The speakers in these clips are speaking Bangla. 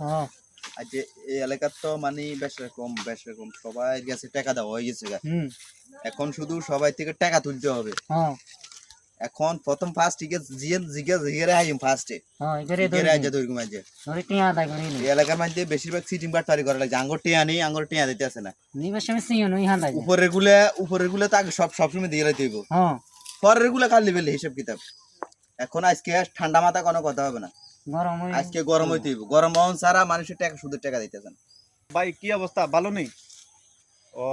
হ্যাঁ। এই এলাকার তো মানে বেশ রকম বেশ রকম সবাই গেছে টাকা দেওয়া হয়ে গেছে এখন শুধু সবাই থেকে টাকা তুলতে হবে। হ্যাঁ। এখন প্রথম ফার্স্ট টিকে জিয়ে জিগে জিগেরে আইম ফার্স্টে হ্যাঁ জিগেরে আইজে দৈর্ঘ্য মাঝে। এলাকার বেশিরভাগ সিটিং বার তৈরি করা আঙ্গুর টিয়া নেই আঙ্গুর টিয়া দিতে আসে না। গুলা গুলা সব সবসময় দিয়ে লাইতে হইব। পরেরগুলা খালি বেলে হিসাব কিতাব। এখন আজকে ঠান্ডা মাথা কোনো কথা হবে না। গরম আজকে গরম হইতে গরম হন সারা মানুষের টাকা সুদের টাকা দিতেছেন। ভাই কি অবস্থা? ভালো নেই? ও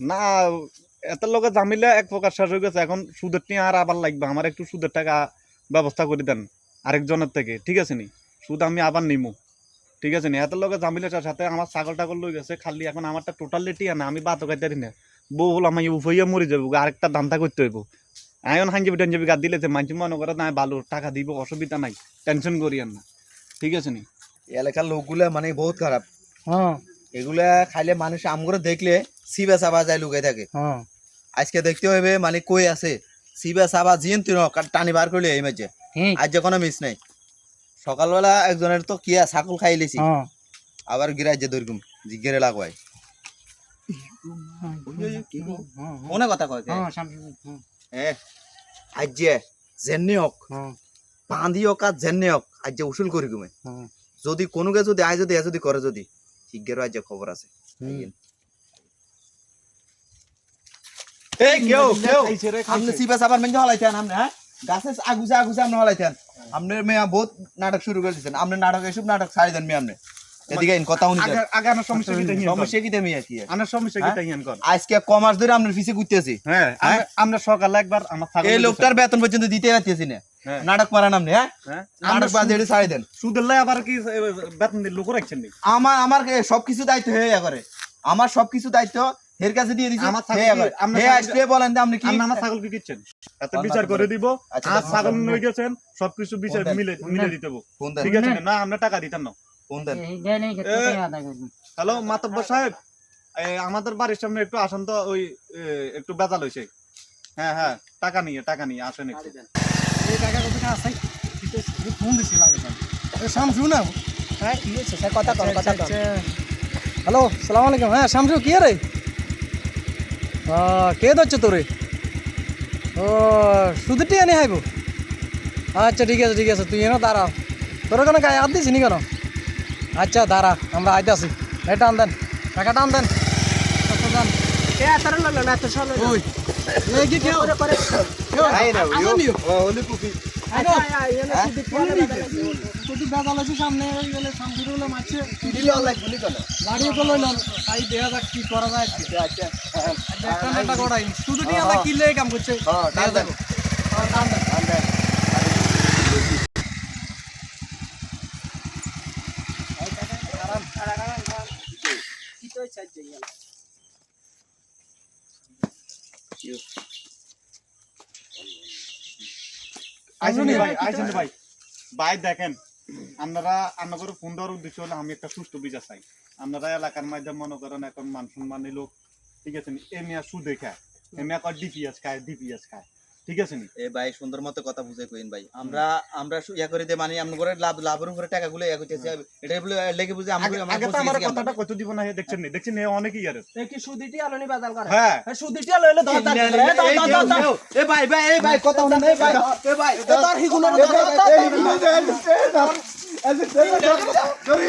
না এত লোকে জামিলে এক প্রকার শেষ হয়ে গেছে। এখন সুদের টিয়া আর আবার লাগবে। আমার একটু সুদের টাকা ব্যবস্থা করে দেন আরেকজনের থেকে। ঠিক আছে নি? সুদ আমি আবার নিমু। ঠিক আছে নি? এত লোকে জামিলেটার সাথে আমার ছাগল টাগল লই গেছে খালি। এখন আমারটা টোটালি টিয়া না আমি বাতো খাইতে না। বউ হল আমি উফইয়া মরে যাব। আরেকটা ধান্দা করতে হইব। আয়ন হাঞ্জাবি টাঞ্জাবি গাদ দিলে মানুষ মনে করে না ভালো টাকা দিব অসুবিধা নাই টেনশন করিয়েন না। ঠিক আছে নি? এলাকার লোকগুলা মানে বহুত খারাপ। হ্যাঁ। এগুলা খাইলে মানুষ আমগুলো দেখলে সিবা সাবা যায় লুকাই থাকে। হ্যাঁ। আজকে দেখতে হইবে মানে কই আছে। সিবা সাবা জিন তুই টানি বার করলে এই মাঝে। আজ যে কোনো মিস নাই। সকালবেলা একজনের তো কিয়া ছাগল খাই লিছি। হ্যাঁ। আবার গিরাই যে দৈর্ঘ্য জিগেরে লাগবাই হ্যাঁ। মনে কথা কয়? হ্যাঁ আজ যে জেননি হোক হোক আর জেননি হোক আজ যে উসুল করি যদি কোনোকে যদি আয় যদি এ যদি করে যদি শিগগির আজ যে খবর আছে। হুম। এই কেউ কেউ। আপনি সিপা সাবার মেঞ্জে হলাইতেন আপনি হ্যাঁ? গাছে আগুছে আগুছে আপনি হলাইতেন আপনি মেয়া বহুত নাটক শুরু করে দিয়েছেন আপনি নাটক এসব নাটক ছাড়ি দেন মেয়ে আপনি। এদিকে ইন কথা উনি আগে আগে আমার সমস্যা কি তাই সমস্যা কি দেমি কি? আমার সমস্যা কি তাই কর। আজকে কমার্স ধরে আপনার পিছে ঘুরতেছি। হ্যাঁ আমরা- আমরা একবার আমার ছাগল এই লোকটার বেতন পর্যন্ত দিতে পারতেছি না। নাটক মারান আপনি হ্যাঁ? নাটক বাজে এটি ছাড়ি দেন। সুদের লাই আবার কি বেতন দিয়ে লোক রাখছেন নি আমার আমার সবকিছু দায়িত্ব হয়ে করে। আমার সবকিছু দায়িত্ব এর কাছে দিয়ে দিছি আমার ছাগল হে আজকে বলেন আপনি কি আমার ছাগল কি দিচ্ছেন এত বিচার করে দিব আচ্ছা, আর ছাগল। নই গেছেন সবকিছু বিচার মিলে মিলে দিতে ঠিক আছে না আমরা টাকা দিতাম না। ফোন দেন হ্যালো মাতব্বর সাহেব আমাদের বাড়ির সামনে একটু আসেন তো ওই একটু বেজাল হয়েছে। হ্যাঁ হ্যাঁ টাকা নিয়ে টাকা নিয়ে আসেন একটু। টাকা আছে? ফোন দিছি লাগে শামসু না? হ্যাঁ কি হয়েছে? স্যার কথা কর কথা কর হ্যালো সালাম আলাইকুম। হ্যাঁ শামসু কি রে? আহ, কে ধরছে তোরে? ও সুদটি আনি হাইব? আচ্ছা ঠিক আছে ঠিক আছে তুই এনে দাঁড়া তোর কেন গায়ে হাত দিস নি কেন? আচ্ছা দাঁড়া আমরা আইতে আসি এটা আন দেন টাকাটা আন দেন কত দাম? এ তার লল না তো চলো ওই এই কি কেউ করে করে কেউ আসেনিও ও হলি কুপি আচ্ছা এনে কি দিতে তোদের বেজাল আছে সামনে ওই গেলে শামসুর হলে মারছে দিলে অনলাইন গুলি কেন লাড়িয়ে তো লইলাম তাই দেখা যাক কি করা যায় আজকে। আচ্ছা একটা না একটা করাই শুধু টি আমরা কিনলে কাম করছে হ্যাঁ টান দেন টান দেন কি তো চাই যাই আইসেন নি ভাই ভাই ভাই। দেখেন আপনারা আপনাদের ফোন দেওয়ার উদ্দেশ্য হলো আমি একটা সুস্থ বিচার চাই। আপনারা এলাকার মাধ্যমে মনে করেন এখন মান সম্মানী লোক ঠিক আছে? এমিয়া এ মেয়া সুদে খায় এ মেয়া কয় ডিপিএস খায় ডিপিএস খায়। ঠিক আছে নি? এ ভাই সুন্দর মতো কথা বুঝে কইন ভাই। আমরা আমরা ইয়া করে দে মানে আমরা করে লাভ লাভের উপরে টাকা গুলো ইয়া করতেছি। এটা বলে লেগে বুঝে আমরা আগে- তো আমার কথাটা কত দিব না দেখছেন নি? দেখছেন নি অনেকই আর এ কি সুদিটি আলোনি বাদাল করে? হ্যাঁ। এ সুদিটি আলো এলে ধর ধর এ ভাই ভাই এই ভাই কথা শুনেন এই ভাই। এ ভাই ধর হিগুলো ধর